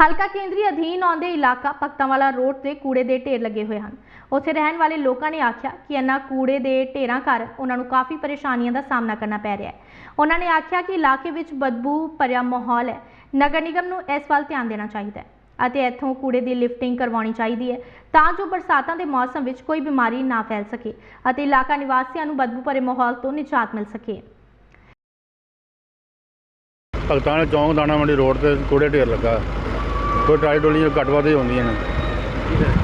ਹਲਕਾ ਕੇਂਦਰੀ ਅਧੀਨ ਆਉਂਦੇ ਇਲਾਕਾ ਭਗਤਾਂਵਾਲਾ ਰੋਡ ਤੇ ਕੂੜੇ ਦੇ ਢੇਰ ਲੱਗੇ ਹੋਏ ਹਨ। ਉੱਥੇ ਰਹਿਣ ਵਾਲੇ ਲੋਕਾਂ ਨੇ ਆਖਿਆ ਕਿ ਇਹਨਾਂ ਕੂੜੇ ਦੇ ਢੇਰਾਂ ਕਾਰਨ ਉਹਨਾਂ ਨੂੰ ਕਾਫੀ ਪਰੇਸ਼ਾਨੀਆਂ ਦਾ ਸਾਹਮਣਾ ਕਰਨਾ ਪੈ ਰਿਹਾ ਹੈ। ਉਹਨਾਂ ਨੇ ਆਖਿਆ ਕਿ ਇਲਾਕੇ ਵਿੱਚ ਬਦਬੂ ਭਰਿਆ ਮਾਹੌਲ ਹੈ। ਨਗਰ ਨਿਗਮ ਨੂੰ ਇਸ ਵੱਲ ਧਿਆਨ ਦੇਣਾ ਚਾਹੀਦਾ ਹੈ ਅਤੇ ਇੱਥੋਂ ਕੂੜੇ ਦੀ ਲਿਫਟਿੰਗ ਕਰਵਾਉਣੀ ਚਾਹੀਦੀ ਹੈ ਤਾਂ ਜੋ ਬਰਸਾਤਾਂ ਦੇ ਮੌਸਮ ਵਿੱਚ ਕੋਈ ਬਿਮਾਰੀ ਨਾ ਫੈਲ ਸਕੇ ਅਤੇ ਇਲਾਕਾ ਨਿਵਾਸੀਆਂ ਨੂੰ ਬਦਬੂ ਭਰੇ ਮਾਹੌਲ ਤੋਂ ਨਿਜਾਤ ਮਿਲ ਸਕੇ। ਭਗਤਾਂ ਚੌਂਕ ਦਾਣਾ ਮੰਡੀ ਰੋਡ ਤੇ ਕੂੜੇ ਢੇਰ ਲੱਗਾ। ਕੋਈ ਟਰਾਲੀ ਟੋਲੀਆਂ ਘੱਟ ਵੱਧ ਹੀ ਹੁੰਦੀਆਂ ਨੇ।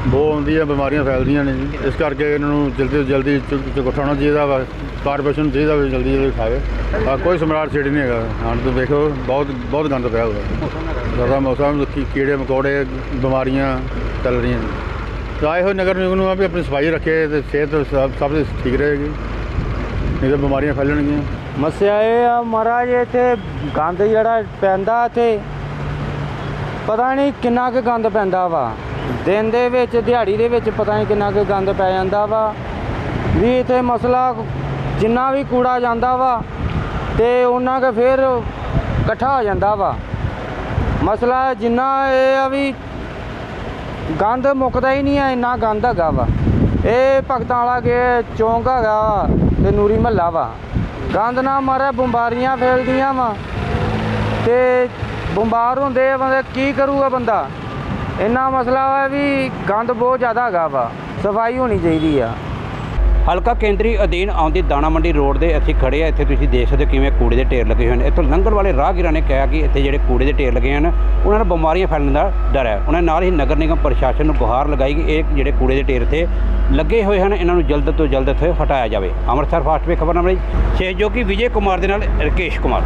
ਬਹੁਤ ਆਉਂਦੀ ਹੈ ਬਿਮਾਰੀਆਂ ਫੈਲਦੀਆਂ ਨੇ ਜੀ। ਇਸ ਕਰਕੇ ਇਹਨਾਂ ਨੂੰ ਜਲਦੀ ਤੋਂ ਜਲਦੀ ਚੁੱਕ ਚੁੱਕ ਉਠਾਉਣਾ ਚਾਹੀਦਾ ਵਾ, ਕਾਰਪੋਰੇਸ਼ਨ ਨੂੰ ਚਾਹੀਦਾ ਵੀ ਜਲਦੀ ਜਲਦੀ ਉਠਾਵੇ। ਆ ਕੋਈ ਸਮਰਾਟ ਛੇੜੀ ਨਹੀਂ ਹੈਗਾ ਹਾਂ ਤੁਸੀਂ ਦੇਖੋ ਬਹੁਤ ਬਹੁਤ ਗੰਦ ਪਿਆ ਹੋਇਆ। ਜ਼ਿਆਦਾ ਮੌਸਮ ਕੀ ਕੀੜੇ ਮਕੌੜੇ, ਬਿਮਾਰੀਆਂ ਚੱਲ ਰਹੀਆਂ ਨੇ। ਤਾਂ ਆਏ ਹੋਏ ਨਗਰ ਨਿਗਮ ਨੂੰ ਆ ਵੀ ਆਪਣੀ ਸਫ਼ਾਈ ਰੱਖੇ ਤੇ ਸਿਹਤ ਸਭ ਸਭ ਦੀ ਠੀਕ ਰਹੇਗੀ। ਨਹੀਂ ਤਾਂ ਬਿਮਾਰੀਆਂ ਫੈਲਣਗੀਆਂ। ਮਸਿਆ ਇਹ ਆ, ਮਹਾਰਾਜ, ਇੱਥੇ ਗੰਦ ਜਿਹੜਾ ਪੈਂਦਾ ਇੱਥੇ। ਪਤਾ ਨਹੀਂ ਕਿੰਨਾ ਕੁ ਗੰਦ ਪੈਂਦਾ ਵਾ। ਦਿਨ ਦੇ ਵਿੱਚ, ਦਿਹਾੜੀ ਦੇ ਵਿੱਚ ਪਤਾ ਨਹੀਂ ਕਿੰਨਾ ਕੁ ਗੰਦ ਪੈ ਜਾਂਦਾ ਵਾ। ਵੀ ਇੱਥੇ ਮਸਲਾ ਜਿੰਨਾ ਵੀ ਕੂੜਾ ਜਾਂਦਾ ਵਾ ਤੇ ਉਹਨਾਂ ਕੇ ਫਿਰ ਇਕੱਠਾ ਹੋ ਜਾਂਦਾ ਵਾ। ਮਸਲਾ ਜਿੰਨਾ ਇਹ ਆ ਵੀ ਗੰਦ ਮੁੱਕਦਾ ਹੀ ਨਹੀਂ ਹੈ ਇੰਨਾ ਗੰਦ ਹੈਗਾ ਵਾ। ਇਹ ਭਗਤਾਂ ਵਾਲਾ ਕੇ ਚੌਂਕ ਹੈਗਾ ਵਾ ਤੇ ਨੂਰੀ ਮਹੱਲਾ ਵਾ। ਗੰਦ ਨਾ ਮਾਰੇ, ਬਿਮਾਰੀਆਂ ਫੈਲਦੀਆਂ ਵਾ ਤੇ ਬਿਮਾਰ ਹੁੰਦੇ ਆ, ਬੰਦੇ ਕੀ ਕਰੂਗਾ ਬੰਦਾ? ਇੰਨਾ ਮਸਲਾ ਵਾ ਵੀ ਗੰਦ ਬਹੁਤ ਜ਼ਿਆਦਾ ਹੈਗਾ ਵਾ, ਸਫ਼ਾਈ ਹੋਣੀ ਚਾਹੀਦੀ ਆ। ਹਲਕਾ ਕੇਂਦਰੀ ਅਧੀਨ ਆਉਂਦੀ ਦਾਣਾ ਮੰਡੀ ਰੋਡ ਦੇ ਅਸੀਂ ਖੜੇ ਆ, ਇੱਥੇ ਤੁਸੀਂ ਦੇਖ ਸਕਦੇ ਹੋ ਕਿਵੇਂ ਕੂੜੇ ਦੇ ਢੇਰ ਲੱਗੇ ਹੋਏ ਨੇ। ਇੱਥੋਂ ਲੰਘਣ ਵਾਲੇ ਰਾਹਗੀਰਾਂ ਨੇ ਕਿਹਾ ਕਿ ਇੱਥੇ ਜਿਹੜੇ ਕੂੜੇ ਦੇ ਢੇਰ ਲੱਗੇ ਹਨ, ਉਹਨਾਂ ਨੂੰ ਬਿਮਾਰੀਆਂ ਫੈਲਣ ਦਾ ਡਰ ਹੈ। ਉਹਨਾਂ ਨਾਲ ਹੀ ਨਗਰ ਨਿਗਮ ਪ੍ਰਸ਼ਾਸਨ ਨੂੰ ਗੁਹਾਰ ਲਗਾਈ ਕਿ ਇਹ ਜਿਹੜੇ ਕੂੜੇ ਦੇ ਢੇਰ ਇੱਥੇ ਲੱਗੇ ਹੋਏ ਹਨ, ਇਹਨਾਂ ਨੂੰ ਜਲਦ ਤੋਂ ਜਲਦ ਇੱਥੇ ਹਟਾਇਆ ਜਾਵੇ। ਅੰਮ੍ਰਿਤਸਰ ਫਾਸਟ ਵੇ ਖਬਰ ਖਬਰਨਾਮਾ ਲਈ ਸਹਿਯੋਗੀ ਵਿਜੇ ਕੁਮਾਰ ਦੇ ਨਾਲ ਰਕੇਸ਼ ਕੁਮਾਰ।